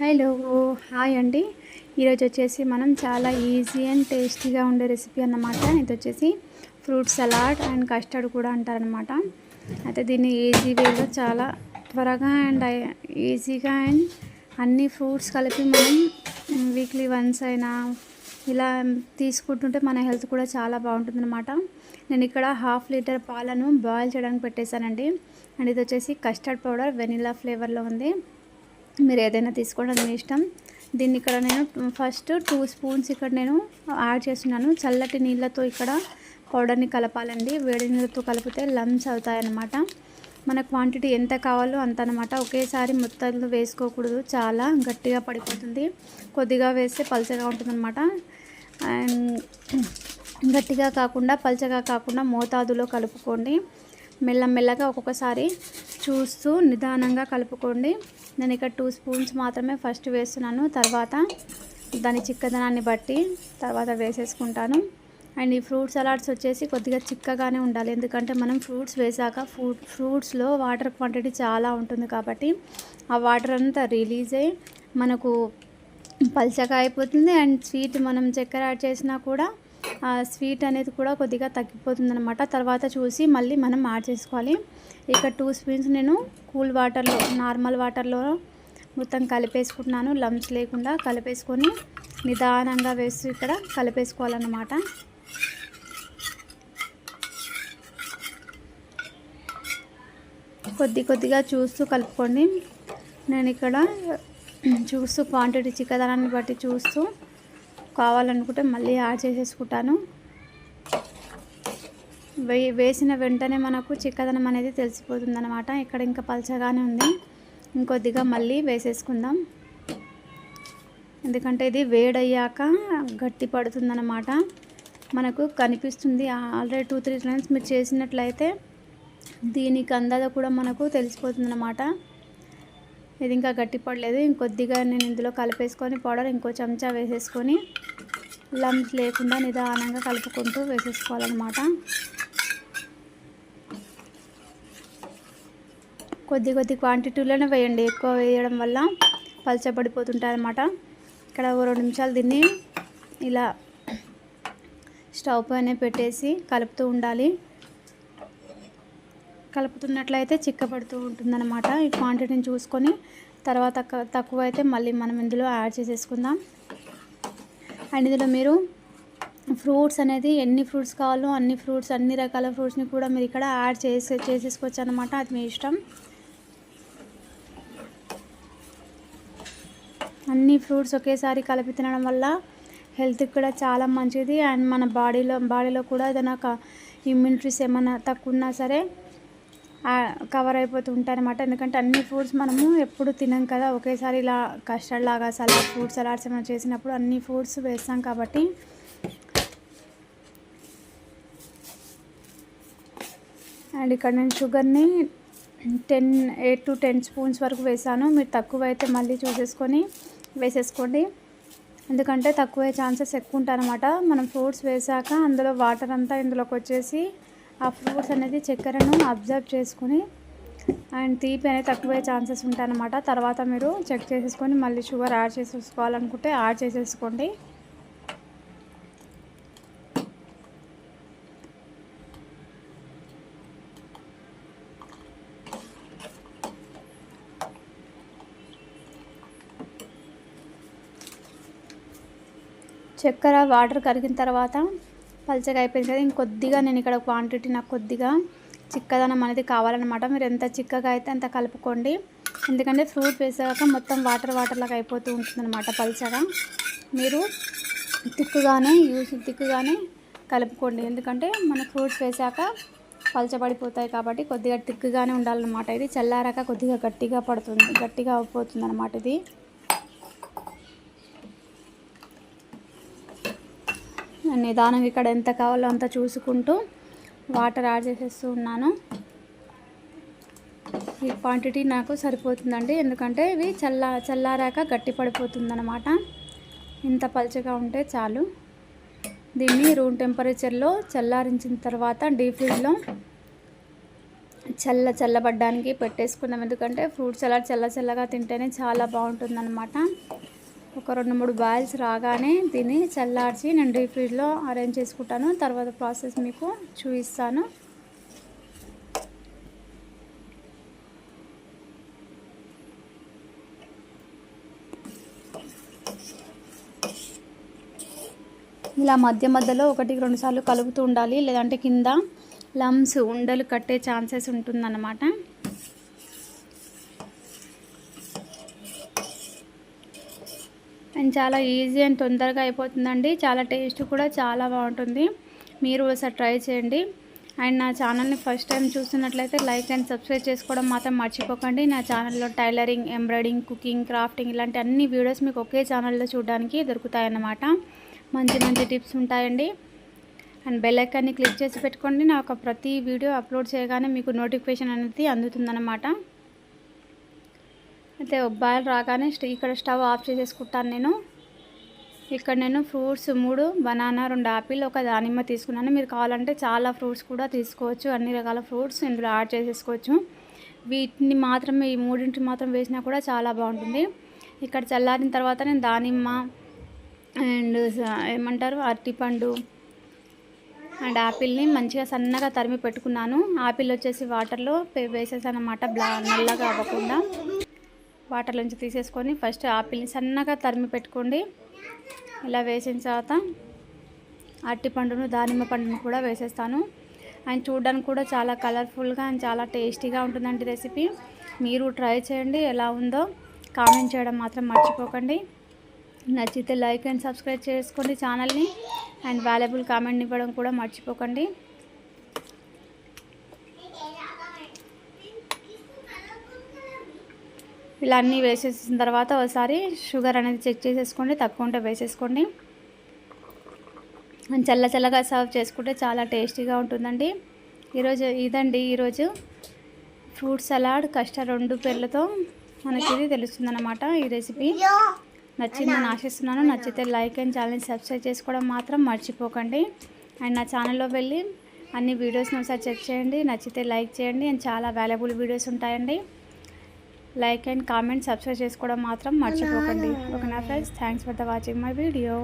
Hello hi అండి. ఈరోజు వచ్చేసి మనం చాలా ఈజీ అండ్ టేస్టీగా ఉండే రెసిపీ అన్నమాట. ఇది వచ్చేసి ఫ్రూట్ సలాడ్ అండ్ కస్టర్డ్ కూడా అంటారనమాట అయితే దీన్ని ఈజీ వేలో చాలా త్వరగా అండ్ ఈజీగా అండ్ అన్ని ఫ్రూట్స్ కలిపి మనం వీక్లీ వన్స్ అయినా ఇలా తీసుకుంటుంటే మన హెల్త్ కూడా చాలా బాగుంటుందన్నమాట. నేను ఇక్కడ హాఫ్ లీటర్ పాలను బాయిల్ చేయడానికి పెట్టేశానండి. అండ్ ఇది వచ్చేసి కస్టర్డ్ పౌడర్ వెనిలా ఫ్లేవర్లో ఉంది. మీరు ఏదైనా తీసుకోవడం మీ ఇష్టం. దీన్ని ఇక్కడ నేను ఫస్ట్ టూ స్పూన్స్ ఇక్కడ నేను యాడ్ చేస్తున్నాను. చల్లటి నీళ్ళతో ఇక్కడ పౌడర్ని కలపాలండి. వేడి నీళ్ళతో కలిపితే లమ్స్ అవుతాయన్నమాట. మన క్వాంటిటీ ఎంత కావాలో అంత అనమాట ఒకేసారి మొత్తంలో వేసుకోకూడదు. చాలా గట్టిగా పడిపోతుంది. కొద్దిగా వేస్తే పల్చగా ఉంటుందన్నమాట. అండ్ గట్టిగా కాకుండా పల్చగా కాకుండా మోతాదులో కలుపుకోండి. మెల్లమెల్లగా ఒక్కొక్కసారి చూస్తూ నిదానంగా కలుపుకోండి. నేను ఇక్కడ టూ స్పూన్స్ మాత్రమే ఫస్ట్ వేస్తున్నాను. తర్వాత దాని చిక్కదనాన్ని బట్టి తర్వాత వేసేసుకుంటాను. అండ్ ఈ ఫ్రూట్ సలాడ్స్ వచ్చేసి కొద్దిగా చిక్కగానే ఉండాలి. ఎందుకంటే మనం ఫ్రూట్స్ వేసాక ఫ్రూట్ ఫ్రూట్స్లో వాటర్ క్వాంటిటీ చాలా ఉంటుంది కాబట్టి ఆ వాటర్ అంతా రిలీజ్ అయ్యి మనకు పల్చగా అయిపోతుంది. అండ్ స్వీట్ మనం చక్కెర యాడ్ చేసినా కూడా స్వీట్ అనేది కూడా కొద్దిగా తగ్గిపోతుంది అనమాట తర్వాత చూసి మళ్ళీ మనం యాడ్ చేసుకోవాలి. ఇక టూ స్పూన్స్ నేను కూల్ వాటర్లో నార్మల్ వాటర్లో మొత్తం కలిపేసుకుంటున్నాను. లంచ్ లేకుండా కలిపేసుకొని నిదానంగా వేసి ఇక్కడ కలిపేసుకోవాలన్నమాట. కొద్ది కొద్దిగా చూస్తూ కలుపుకోండి. నేను ఇక్కడ చూస్తూ క్వాంటిటీ చిక్కదనాన్ని బట్టి చూస్తూ కావాలనుకుంటే మళ్ళీ యాడ్ చేసేసుకుంటాను. వే వేసిన వెంటనే మనకు చిక్కదనం అనేది తెలిసిపోతుంది అనమాట ఇక్కడ ఇంకా పలచగానే ఉంది. ఇంకొద్దిగా మళ్ళీ వేసేసుకుందాం. ఎందుకంటే ఇది వేడయ్యాక గట్టి పడుతుందన్నమాట. మనకు కనిపిస్తుంది ఆల్రెడీ టూ త్రీ టైమ్స్ మీరు చేసినట్లయితే దీనికి అందాజ కూడా మనకు తెలిసిపోతుంది అనమాట ఇది ఇంకా గట్టి పడలేదు. ఇంకొద్దిగా నేను ఇందులో కలిపేసుకొని పౌడర్ ఇంకో చెంచా వేసేసుకొని లంప్స్ లేకుండా నిదానంగా కలుపుకుంటూ వేసేసుకోవాలన్నమాట. కొద్ది కొద్ది క్వాంటిటీలోనే వేయండి. ఎక్కువ వేయడం వల్ల పలచబడిపోతుంటాయి అనమాట ఇక్కడ ఓ రెండు నిమిషాలు దీన్ని ఇలా స్టవ్ పైన పెట్టేసి కలుపుతూ ఉండాలి. కలుపుతున్నట్లయితే చిక్కబడుతూ ఉంటుందన్నమాట. ఈ క్వాంటిటీని చూసుకొని తర్వాత తక్కువ అయితే మళ్ళీ మనం ఇందులో యాడ్ చేసేసుకుందాం. అండ్ ఇందులో మీరు ఫ్రూట్స్ అనేది ఎన్ని ఫ్రూట్స్ కావాలో అన్ని ఫ్రూట్స్ అన్ని రకాల ఫ్రూట్స్ని కూడా మీరు ఇక్కడ యాడ్ చేసే చేసేసుకోవచ్చు అనమాట అది మీ ఇష్టం. అన్ని ఫ్రూట్స్ ఒకేసారి కలిపి తినడం వల్ల హెల్త్కి కూడా చాలా మంచిది. అండ్ మన బాడీలో బాడీలో కూడా ఏదైనా ఇమ్యూనిటీస్ ఏమైనా తక్కువ ఉన్నా సరే కవర్ అయిపోతూ అనమాట ఎందుకంటే అన్ని ఫ్రూట్స్ మనము ఎప్పుడు తినం కదా. ఒకేసారి ఇలా కస్టర్డ్ లాగా సలాడ్ ఫ్రూట్ సలాడ్స్ ఏమైనా చేసినప్పుడు అన్ని ఫ్రూట్స్ వేస్తాం కాబట్టి. అండ్ ఇక్కడ నేను షుగర్ని ten eight to ten spoons వరకు వేసాను. మీరు తక్కువ అయితే మళ్ళీ చూసేసుకొని వేసేసుకోండి. ఎందుకంటే తక్కువ ఛాన్సెస్ ఎక్కువ ఉంటారనమాట మనం ఫ్రూట్స్ వేసాక అందులో వాటర్ అంతా ఇందులోకి వచ్చేసి ఆ ఫ్రూట్స్ అనేది చక్కెరను అబ్జర్వ్ చేసుకుని అండ్ తీపి అనేది తక్కువయ్యే ఛాన్సెస్ ఉంటాయన్నమాట. తర్వాత మీరు చెక్ చేసేసుకొని మళ్ళీ షుగర్ యాడ్ చేసేసుకోవాలనుకుంటే యాడ్ చేసేసుకోండి. చక్కెర వాటర్ కరిగిన తర్వాత పల్చగా అయిపోయింది కదా ఇంకొద్దిగా నేను ఇక్కడ క్వాంటిటీ నాకు కొద్దిగా చిక్కదనం అనేది కావాలన్నమాట. మీరు ఎంత చిక్కగా అయితే అంత కలుపుకోండి. ఎందుకంటే ఫ్రూట్ వేసాక మొత్తం వాటర్ వాటర్ లాగా అయిపోతూ ఉంటుందన్నమాట పల్చగా. మీరు తిక్కుగానే యూస్ తిక్కుగానే కలుపుకోండి. ఎందుకంటే మన ఫ్రూట్స్ వేసాక పలచబడిపోతాయి కాబట్టి కొద్దిగా తిక్కుగానే ఉండాలన్నమాట. ఇది చల్లారాక కొద్దిగా గట్టిగా పడుతుంది గట్టిగా అయిపోతుంది అనమాట ఇది. నిదానం ఇక్కడ ఎంత కావాలో అంత చూసుకుంటూ వాటర్ యాడ్ చేసేస్తూ ఉన్నాను. ఈ క్వాంటిటీ నాకు సరిపోతుందండి. ఎందుకంటే ఇవి చల్ల చల్లారాక గట్టి పడిపోతుందన్నమాట. ఇంత పలుచగా ఉంటే చాలు. దీన్ని రూమ్ టెంపరేచర్లో చల్లారించిన తర్వాత డీప్ ఫ్రిడ్జ్లో చల్ల చల్లబడ్డానికి పెట్టేసుకున్నాం ఎందుకంటే ఫ్రూట్ సలాడ్ చల్ల చల్లగా తింటేనే చాలా బాగుంటుందన్నమాట. ఒక రెండు మూడు బాయిల్స్ రాగానే దీన్ని చల్లార్చి నేను డీప్ ఫ్రిడ్జ్లో అరేంజ్ చేసుకుంటాను. తర్వాత ప్రాసెస్ మీకు చూపిస్తాను. ఇలా మధ్య మధ్యలో ఒకటి రెండు సార్లు కలుపుతూ ఉండాలి. లేదంటే కింద లమ్స్ ఉండలు కట్టే ఛాన్సెస్ ఉంటుందన్నమాట. అండ్ చాలా ఈజీ అండ్ తొందరగా అయిపోతుందండి. చాలా టేస్ట్ కూడా చాలా బాగుంటుంది. మీరు ఒకసారి ట్రై చేయండి. అండ్ నా ఛానల్ని ఫస్ట్ టైం చూస్తున్నట్లయితే లైక్ అండ్ సబ్స్క్రైబ్ చేసుకోవడం మాత్రం మర్చిపోకండి. నా ఛానల్లో టైలరింగ్ ఎంబ్రాయిడింగ్ కుకింగ్ క్రాఫ్టింగ్ ఇలాంటి అన్ని వీడియోస్ మీకు ఒకే ఛానల్లో చూడడానికి దొరుకుతాయన్నమాట. మంచి మంచి టిప్స్ ఉంటాయండి. అండ్ బెల్ ఐకాన్ని క్లిక్ చేసి పెట్టుకోండి. నా ఒక ప్రతి వీడియో అప్లోడ్ చేయగానే మీకు నోటిఫికేషన్ అనేది అందుతుందన్నమాట. అయితే బాయిల్ రాగానే ఇక్కడ స్టవ్ ఆఫ్ చేసేసుకుంటాను నేను. ఇక్కడ నేను ఫ్రూట్స్ మూడు బనానా రెండు ఆపిల్ ఒక దానిమ్మ తీసుకున్నాను. మీరు కావాలంటే చాలా ఫ్రూట్స్ కూడా తీసుకోవచ్చు అన్ని రకాల ఫ్రూట్స్ ఇందులో యాడ్ చేసేసుకోవచ్చు. వీటిని మాత్రమే ఈ మూడింటిని మాత్రం వేసినా కూడా చాలా బాగుంటుంది. ఇక్కడ చల్లారిన తర్వాత నేను దానిమ్మ అండ్ ఏమంటారు అరటిపండు అండ్ యాపిల్ని మంచిగా సన్నగా తరిమి పెట్టుకున్నాను. ఆపిల్ వచ్చేసి వాటర్లో వేసేసాను అనమాట బ్లా నల్లగా అవ్వకుండా. వాటర్లోంచి తీసేసుకొని ఫస్ట్ ఆపిల్ని సన్నగా తరిమి పెట్టుకోండి. ఇలా వేసిన తర్వాత అట్టి పండును దానిమ్మ పండును కూడా వేసేస్తాను. అండ్ చూడడానికి కూడా చాలా కలర్ఫుల్గా అండ్ చాలా టేస్టీగా ఉంటుందండి రెసిపీ. మీరు ట్రై చేయండి ఎలా ఉందో కామెంట్ చేయడం మాత్రం మర్చిపోకండి. నచ్చితే లైక్ అండ్ సబ్స్క్రైబ్ చేసుకోండి ఛానల్ని. అండ్ వాల్యుబుల్ కామెంట్ ఇవ్వడం కూడా మర్చిపోకండి. ఇలా అన్నీ వేసేసిన తర్వాత ఒకసారి షుగర్ అనేది చెక్ చేసేసుకోండి తక్కువ ఉంటే వేసేసుకోండి. చల్ల చల్లగా సర్వ్ చేసుకుంటే చాలా టేస్టీగా ఉంటుందండి. ఈరోజు ఇదండి ఈరోజు ఫ్రూట్ సలాడ్ కష్ట రెండు పేర్లతో మనకి ఇది తెలుస్తుందన్నమాట ఈ రెసిపీ. నచ్చిందని ఆశిస్తున్నాను. నచ్చితే లైక్ అండ్ ఛానల్ సబ్స్క్రైబ్ చేసుకోవడం మాత్రం మర్చిపోకండి. అండ్ నా ఛానల్లో వెళ్ళి అన్ని వీడియోస్ని ఒకసారి చెక్ చేయండి నచ్చితే లైక్ చేయండి. అండ్ చాలా వాల్యుబుల్ వీడియోస్ ఉంటాయండి. లైక్ అండ్ కామెంట్ సబ్స్క్రైబ్ చేసుకోవడం మాత్రం మర్చిపోకండి. ఓకేనా friends? Thanks for the watching my video.